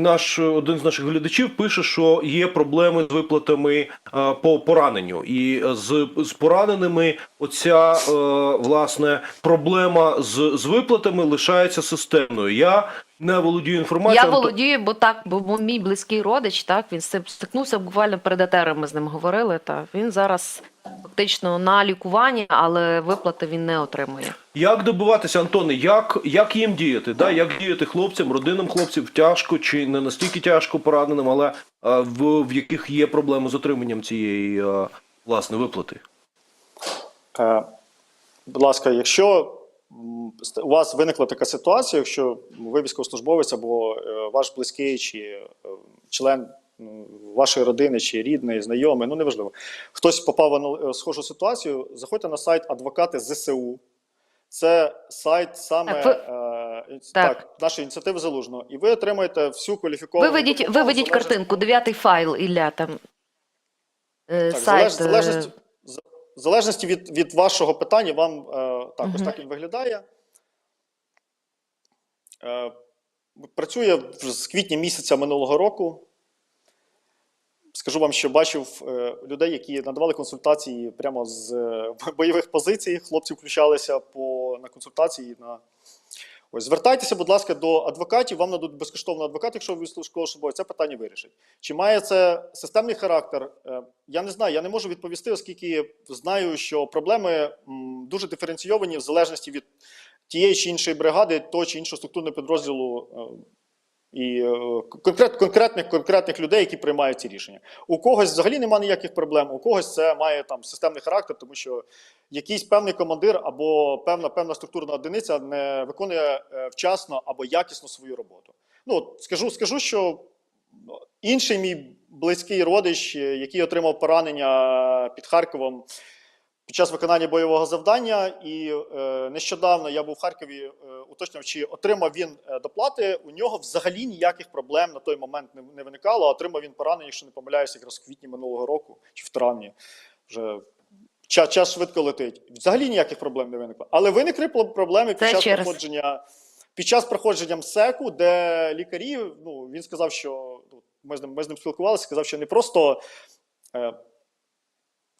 наш один з наших глядачів пише, що є проблеми з виплатами е, по пораненню, і е, з, з пораненими оця е, власне проблема з, з виплатами лишається системною. Я не володію інформацією. Я володію, бо так, бо бо мій близький родич, так він стикнувся буквально перед етером. Ми з ним говорили. Та він зараз фактично на лікуванні, але виплати він не отримує. Як добиватися, Антоне, як, як їм діяти? Да? Як діяти хлопцям, родинам хлопців тяжко чи не настільки тяжко пораненим, але е, в, в яких є проблеми з отриманням цієї е, власне виплати? Е, Будь ласка, якщо у вас виникла така ситуація, якщо ви військовослужбовець або е, ваш близький чи е, член вашої родини, чи рідний, знайомий, ну неважливо, хтось попав в е, схожу ситуацію, заходьте на сайт адвокати ЗСУ. Це сайт саме Так, ви- е, Так. так, нашої ініціативи залужного, і ви отримаєте всю кваліфіковану Виведіть, виведіть картинку, дев'ятий файл, Ілля там. е, Так, сайт. залежності, в залежності від, від вашого питання, вам е, так, ось так він виглядає. Е, працює з квітня місяця минулого року. Скажу вам, що бачив е, людей, які надавали консультації прямо з е, бойових позицій. Хлопці включалися по, на консультації. На... Ось, звертайтеся, будь ласка, до адвокатів. Вам нададуть безкоштовно адвокат, якщо ви військовослужбовець, це питання вирішить. Чи має це системний характер? Е, Я не знаю, я не можу відповісти, оскільки знаю, що проблеми дуже диференційовані в залежності від тієї чи іншої бригади, того чи іншого структурного підрозділу. І е, конкрет, конкретних конкретних людей, які приймають ці рішення. У когось взагалі немає ніяких проблем, у когось це має там системний характер, тому що якийсь певний командир або певна певна структурна одиниця не виконує е, вчасно або якісно свою роботу. Ну скажу, скажу, що інший мій близький родич, е, який отримав поранення під Харковом під час виконання бойового завдання, і е, нещодавно я був в Харкові, е, уточнив, чи отримав він е, доплати. У нього взагалі ніяких проблем на той момент не, не виникало. а Отримав він поранення, якщо не помиляюся, якраз в квітні минулого року чи в травні. Вже час, час швидко летить. Взагалі ніяких проблем не виникло. Але виникли проблеми під час проходження. Під час проходження МСЕКу, де лікарі, ну він сказав, що ну, ми з ним, ми з ним спілкувалися, сказав, що не просто е,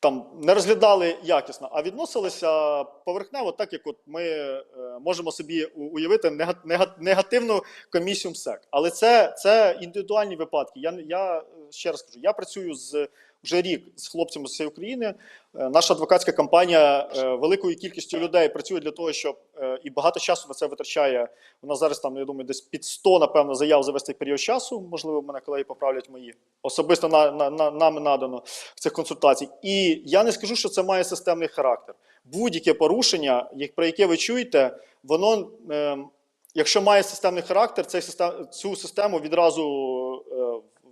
там не розглядали якісно, а відносилися поверхнево, так як от ми е, можемо собі уявити нега- нега- негативну комісію МСЕК. Але це, це індивідуальні випадки. Я, я ще раз кажу, я працюю з вже рік з хлопцями з всієї України. Е, Наша адвокатська компанія е, великою кількістю людей працює для того, щоб е, і багато часу на це витрачає. У нас зараз там, я думаю, десь під 100, напевно, заяв за весь цей період часу. Можливо, мене колеги поправлять мої. Особисто на, на, на, нами надано цих консультацій. І я не скажу, що це має системний характер. Будь-яке порушення, як- про яке ви чуєте, воно, е, якщо має системний характер, цей систем, цю систему відразу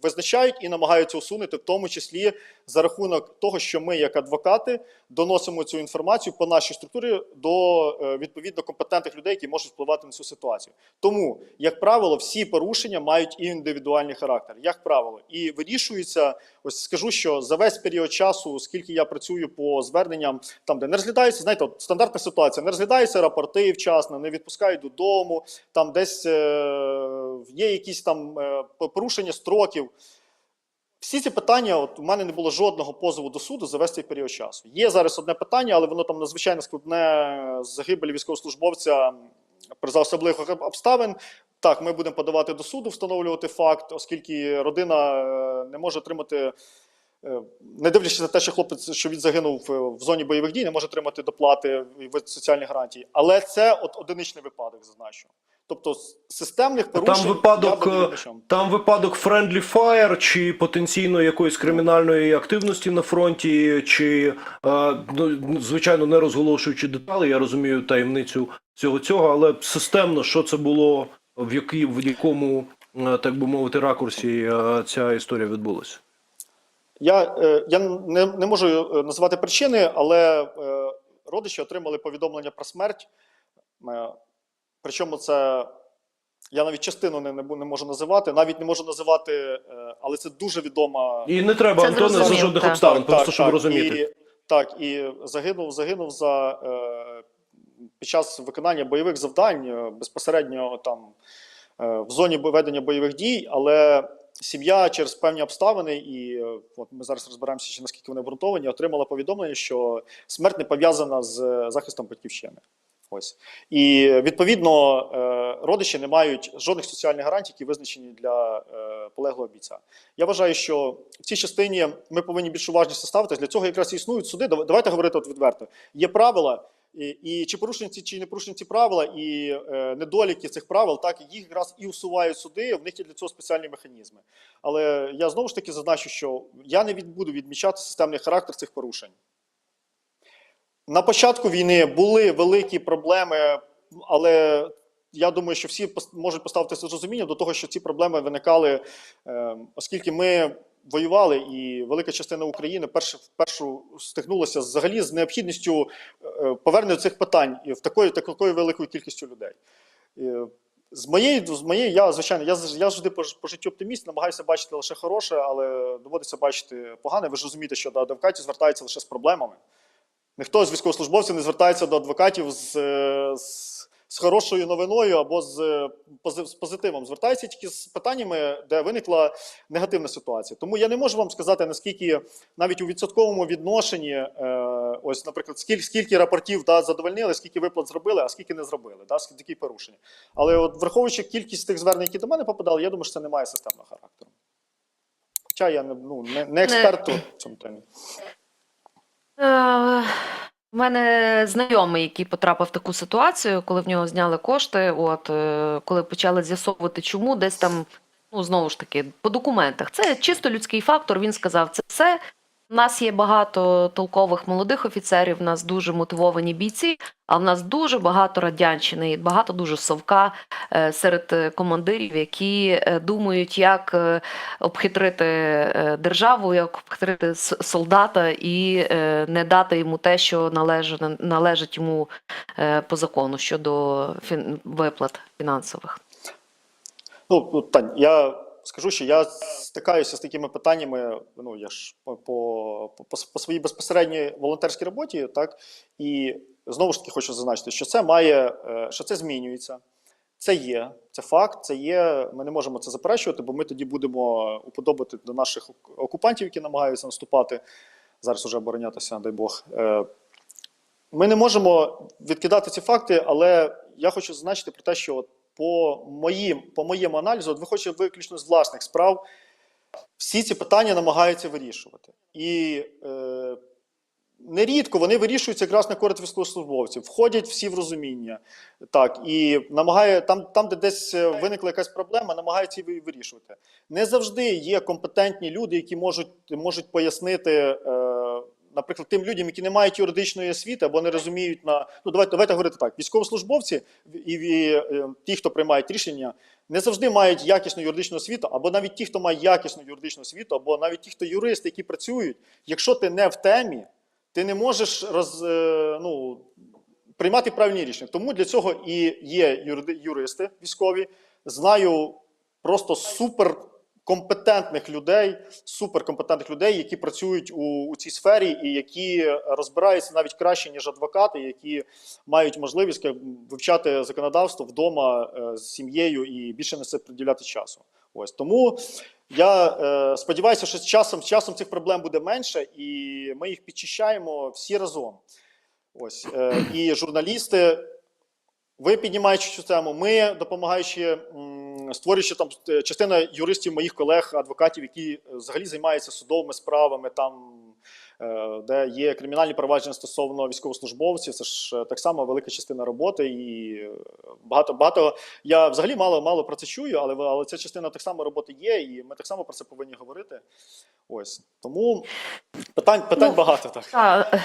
визначають і намагаються усунути, в тому числі за рахунок того, що ми, як адвокати, доносимо цю інформацію по нашій структурі до е, відповідно компетентних людей, які можуть впливати на цю ситуацію. Тому, як правило, всі порушення мають і індивідуальний характер, як правило, і вирішуються. Ось скажу, що за весь період часу, скільки я працюю по зверненням, там де не розглядаються, знаєте, от стандартна ситуація, не розглядаються рапорти вчасно, не відпускають додому, там десь е, є якісь там е, порушення строків. Всі ці питання, от у мене не було жодного позову до суду за весь цей період часу. Є зараз одне питання, але воно там надзвичайно складне загибелі військовослужбовця за особливих обставин. Так, ми будемо подавати до суду, встановлювати факт, оскільки родина е, не може отримати, е, не дивлячись на те, що хлопець, що він загинув е, в зоні бойових дій, не може отримати доплати і вид соціальні гарантії. Але це от одиничний випадок, зазначу. Тобто системних порушень Там випадок, я е, там випадок friendly fire чи потенційно якоїсь кримінальної активності на фронті, чи е, ну, звичайно не розголошуючи деталі, я розумію таємницю цього цього, але системно, що це було, в якій в якому е, так би мовити ракурсі е, ця історія відбулася. Я, е, я не, не можу е, називати причини, але е, родичі отримали повідомлення про смерть. Е, причому це я навіть частину не, не, не можу називати, навіть не можу називати, е, але це дуже відома. І не треба, Це Антоне, за жодних так. обставин, просто щоб розуміти. І, так, і загинув, загинув за е, під час виконання бойових завдань е, безпосередньо там в зоні ведення бойових дій, але сім'я через певні обставини, і е, от ми зараз розбираємося, чи наскільки вони обґрунтовані, отримала повідомлення, що смерть не пов'язана з е, захистом батьківщини. Ось і відповідно е, родичі не мають жодних соціальних гарантій, які визначені для е, полеглого бійця. Я вважаю, що в цій частині ми повинні більш уважніше ставитись. Для цього якраз існують суди. Давайте говорити от відверто. Є правила, і, і чи порушені ці чи не порушені ці правила, і е, недоліки цих правил, так їх якраз і усувають суди. В них є для цього спеціальні механізми. Але я знову ж таки зазначу, що я не від, буду відмічати системний характер цих порушень. На початку війни були великі проблеми, але я думаю, що всі можуть поставитися з розумінням до того, що ці проблеми виникали, е, оскільки ми воювали, і велика частина України перше, вперше стикнулася взагалі з необхідністю е, повернення цих питань в такої, такою великою кількістю людей. Е, З моєї, з моєї, я звичайно, я, я завжди по, по життю оптиміст, намагаюся бачити лише хороше, але доводиться бачити погане. Ви ж розумієте, що до адвокатів звертаються лише з проблемами. Ніхто з військовослужбовців не звертається до адвокатів з, е, з, з хорошою новиною або з, е, з позитивом. Звертаються тільки з питаннями, де виникла негативна ситуація. Тому я не можу вам сказати, наскільки навіть у відсотковому відношенні, е, ось, наприклад, скільки, скільки рапортів да, задовольнили, скільки виплат зробили, а скільки не зробили, да, скільки порушень. Але от враховуючи кількість тих звернень, які до мене попадали, я думаю, що це не має системного характеру. Хоча я не, ну, не, не експерт у цьому темі. Е, У мене знайомий, який потрапив в таку ситуацію, коли в нього зняли кошти. От е, коли почали з'ясовувати, чому десь там, ну знову ж таки, по документах. Це чисто людський фактор. Він сказав, це все. У нас є багато толкових молодих офіцерів, в нас дуже мотивовані бійці, а в нас дуже багато радянщини і багато дуже совка е, серед е, командирів, які е, думають, як обхитрити державу, як обхитрити солдата і не дати йому те, що належить, належить йому по закону щодо виплат фінансових. Ну, Тань, я скажу, що я стикаюся з такими питаннями. Ну, я ж по, по, по, своїй безпосередній волонтерській роботі, так і знову ж таки хочу зазначити, що це має, е, що це змінюється. Це є, це факт, це є. Ми не можемо це заперечувати, бо ми тоді будемо уподобати до наших окупантів, які намагаються наступати зараз уже оборонятися, дай Бог. Е, Ми не можемо відкидати ці факти, але я хочу зазначити про те, що от по моїм, по моєму аналізу, виходячи виключно з власних справ, всі ці питання намагаються вирішувати. І е, нерідко вони вирішуються якраз на користь військовослужбовців, входять всі в розуміння. Так, і намагає там, там, де десь виникла якась проблема, намагаються її вирішувати. Не завжди є компетентні люди, які можуть, можуть пояснити. Е, Наприклад, тим людям, які не мають юридичної освіти або не розуміють на ну давайте, давайте говорити так: військовослужбовці і, і е, ті, хто приймають рішення, не завжди мають якісну юридичну освіту, або навіть ті, хто має якісну юридичну освіту, або навіть ті, хто юристи, які працюють. Якщо ти не в темі, ти не можеш роз, е, ну, приймати правильні рішення. Тому для цього і є юристи військові. Знаю просто супер компетентних людей, суперкомпетентних людей, які працюють у, у цій сфері і які розбираються навіть краще, ніж адвокати, які мають можливість вивчати законодавство вдома е, з сім'єю і більше на це приділяти часу. Ось тому я е, сподіваюся, що з часом, з часом цих проблем буде менше, і ми їх підчищаємо всі разом. Ось е, і журналісти. Ви піднімаючи цю тему, ми допомагаючи створюючи там е, частина юристів, моїх колег, адвокатів, які е, взагалі займаються судовими справами, там е, де є кримінальні провадження стосовно військовослужбовців. Це ж так само велика частина роботи, і багато багато. Я взагалі мало мало про це чую, але але ця частина так само роботи є, і ми так само про це повинні говорити. Ось тому питань питань Ну, багато так. Та,